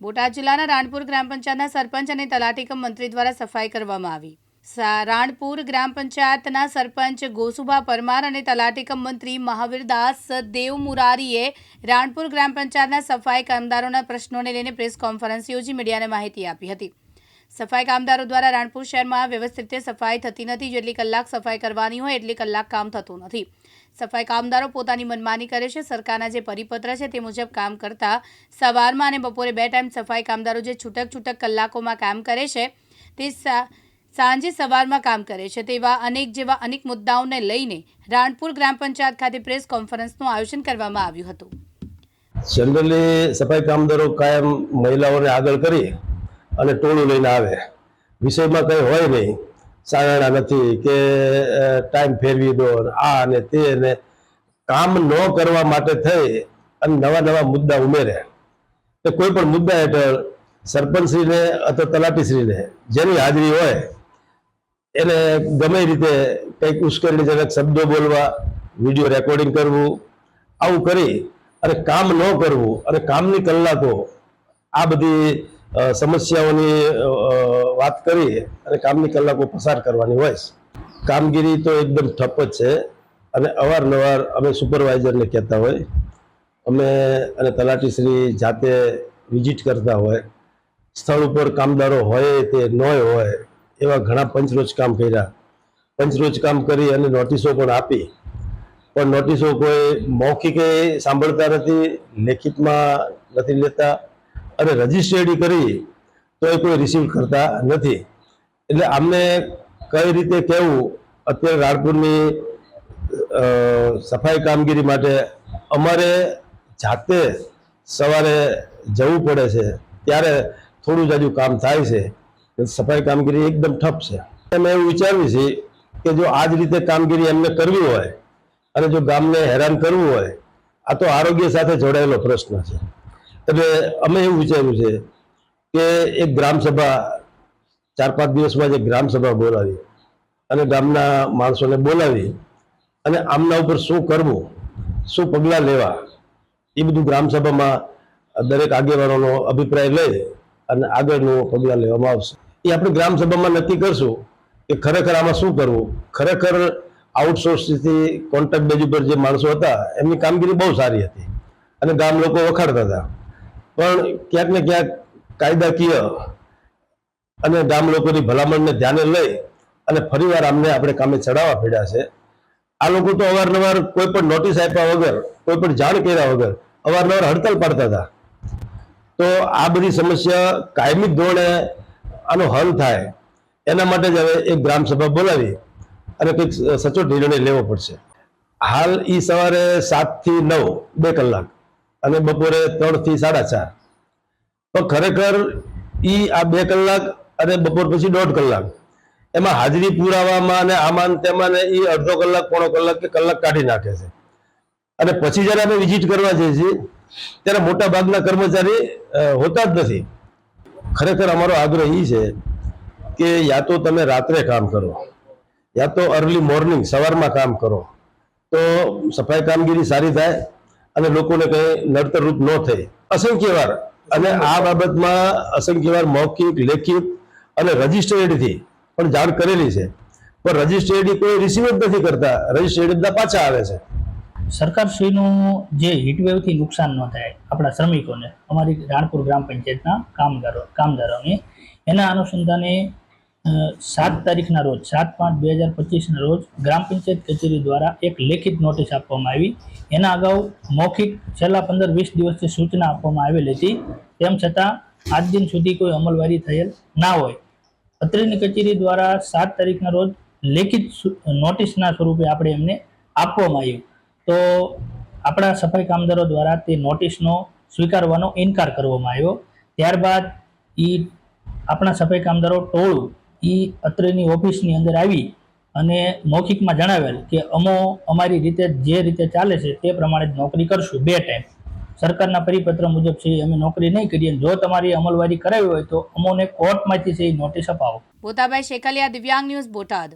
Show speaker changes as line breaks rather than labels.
બોટાદ જિલ્લાના રાણપુર ગ્રામ પંચાયતના સરપંચ અને તલાટીકમ મંત્રી દ્વારા સફાઈ કરવામાં આવી. રાણપુર ગ્રામ પંચાયતના સરપંચ ગોસુભા પરમાર અને તલાટીકમ મંત્રી મહાવીરદાસ દેવ મુરારીએ રાણપુર ગ્રામ પંચાયતના સફાઈ કામદારોના પ્રશ્નોને લઈને પ્રેસ કોન્ફરન્સ યોજી મીડિયાને માહિતી આપી હતી. સફાઈ કામદારો દ્વારા રાણપુર શહેરમાં વ્યવસ્થિત રીતે સફાઈ થતી નથી. જેટલી કલાક સફાઈ કરવાની હોય, એટલી કલાક કામ થતું નથી. સફાઈ કામદારો પોતાની મનમાની કરે છે. સરકારના જે પરિપત્ર છે, તે મુજબ કામ કરતા સવારમાં અને બપોરે બે ટાઈમ સફાઈ કામદારો જે છૂટક છૂટક કલાકોમાં કામ કરે છે, તે સાંજે સવારમાં કામ કરે છે. તેવા અનેક જેવા અનેક મુદ્દાઓને લઈને રાણપુર ગ્રામ પંચાયત ખાતે પ્રેસ કોન્ફરન્સનું આયોજન કરવામાં આવ્યું હતું.
જનરલી સફાઈ કામદારો કાયમ મહિલાઓને આગળ કરી અને ટોળું લઈને આવે. વિષયમાં કંઈ હોય નહીં. સારાણા નથી કે ટાઈમ ફેરવી દો આ ને તે ને. કામ ન કરવા માટે થઈ અને નવા નવા મુદ્દા ઉમેરે. કે કોઈ પણ મુદ્દા હેઠળ સરપંચશ્રીને અથવા તલાટીશ્રીને જેની હાજરી હોય, એને ગમે રીતે કંઈક ઉશ્કેરણીજનક શબ્દો બોલવા, વીડિયો રેકોર્ડિંગ કરવું, આવું કરી અને કામ ન કરવું અને કામની કલાકો આ બધી સમસ્યાઓની વાત કરી અને કામની કલાકો પસાર કરવાની હોય. કામગીરી તો એકદમ ઠપ જ છે અને અવારનવાર અમે સુપરવાઇઝરને કહેતા હોય. અમે અને તલાટીશ્રી જાતે વિઝિટ કરતા હોય. સ્થળ ઉપર કામદારો હોય તે ન હોય એવા ઘણા પંચરોજ કામ કર્યા. પંચરોજ કામ કરી અને નોટિસો પણ આપી. પણ નોટિસો કોઈ મૌખિકે સાંભળતા નથી, લેખિતમાં નથી લેતા. અને રજિસ્ટ્રેડી કરી તો એ કોઈ રિસીવ કરતા નથી. એટલે આમને કઈ રીતે કહેવું અત્યારે રાણપુરની સફાઈ કામગીરી માટે અમારે જાતે સવારે જવું પડે છે. ત્યારે થોડું જાજુ કામ થાય છે. સફાઈ કામગીરી એકદમ ઠપ છે. મેં એવું વિચાર્યું છે કે જો આ જ રીતે કામગીરી એમને કરવી હોય અને જો ગામને હેરાન કરવું હોય, આ તો આરોગ્ય સાથે જોડાયેલો પ્રશ્ન છે. એટલે અમે એવું વિચાર્યું છે કે એક ગ્રામસભા, ચાર પાંચ દિવસમાં જે ગ્રામસભા બોલાવી અને ગામના માણસોને બોલાવી અને આમના ઉપર શું કરવું શું પગલાં લેવા, એ બધું ગ્રામસભામાં દરેક આગેવાનોનો અભિપ્રાય લઈ અને આગળનું પગલાં લેવામાં આવશે. એ આપણે ગ્રામસભામાં નક્કી કરશું કે ખરેખર આમાં શું કરવું. ખરેખર આઉટસોર્સથી કોન્ટ્રાક્ટ બેઝ ઉપર જે માણસો હતા, એમની કામગીરી બહુ સારી હતી અને ગામ લોકો વખાડતા હતા. પણ ક્યાંક ને ક્યાંક કાયદાકીય અને ગામ લોકોની ભલામણને ધ્યાને લઈ અને ફરીવાર આમને આપણે કામે ચડાવવા પડ્યા છે. આ લોકો તો અવારનવાર કોઈ પણ નોટિસ આપ્યા વગર, કોઈ પણ જાણ કર્યા વગર અવારનવાર હડતાલ પાડતા હતા. તો આ બધી સમસ્યા કાયમી ધોરણે આનો હલ થાય એના માટે જ હવે એક ગ્રામસભા બોલાવી અને કંઈક સચોટ નિર્ણય લેવો પડશે. હાલ એ સવારે સાતથી નવ, બે કલાક. અને બપોરે ત્રણથી સાડા ચાર. તો ખરેખર ઈ આ બે કલાક અને બપોર પછી દોઢ કલાક. એમાં હાજરી પુરાવામાં અને આમાં તેમાં ઈ અડધો કલાક, પોણો કલાક કે કલાક કાઢી નાખે છે. અને પછી જ્યારે અમે વિઝિટ કરવા જઈએ છીએ, ત્યારે મોટા ભાગના કર્મચારી હોતા જ નથી. ખરેખર અમારો આગ્રહ એ છે કે યા તો તમે રાત્રે કામ કરો, યા તો અર્લી મોર્નિંગ સવારમાં કામ કરો. તો સફાઈ કામગીરી સારી થાય અને લોકોને કંઈ નડતરરૂપ ન થાય અસંખ્ય અને આ બાબતમાં અસંખ્ય વાર મૌખિક, લેખિત અને રજીસ્ટ્રેડથી પણ જાણ કરેલી છે. પણ રજિસ્ટર્ડ કોઈ રિસીવ જ નથી કરતા. રજિસ્ટર્ડ પાછા આવે છે.
સરકારશ્રીનું જે હીટવેવથી નુકસાન ન થાય આપણા શ્રમિકોને, અમારી રાણપુર ગ્રામ પંચાયતના કામદારો કામદારોને, એના અનુસંધાને સાત તારીખના રોજ, સાત પાંચ બે હજાર પચીસના રોજ ગ્રામ પંચાયત કચેરી દ્વારા એક લેખિત નોટિસ આપવામાં આવી. એના અગાઉ મૌખિક છેલ્લા પંદર વીસ દિવસથી સૂચના આપવામાં આવેલી હતી. તેમ છતાં, આજ દિન સુધી કોઈ અમલવારી થયેલ ના હોય. અત્રેની કચેરી દ્વારા સાત તારીખના રોજ લેખિત નોટિસના સ્વરૂપે આપણે એમને આપવામાં આવ્યું. તો આપણા સફાઈ કામદારો દ્વારા તે નોટિસનો સ્વીકારવાનો ઇનકાર કરવામાં આવ્યો. ત્યારબાદ એ આપણા સફાઈ કામદારો ટોળું એ અત્રેની ઓફિસની અંદર આવી અને મૌખિકમાં જણાવેલ કે અમો અમારી રીતે જે રીતે ચાલે છે તે પ્રમાણે જ નોકરી કરશું બે ટાઈમ. સરકારના પરિપત્ર મુજબ છે અમે નોકરી નહીં કરીએ જો તમારી અમલવારી કરાવી હોય તો અમોને કોર્ટમાંથી છે એ નોટિસ અપાવો.
બોતાભાઈ શેકલિયા દિવ્યાંગ ન્યૂઝ બોટાદ.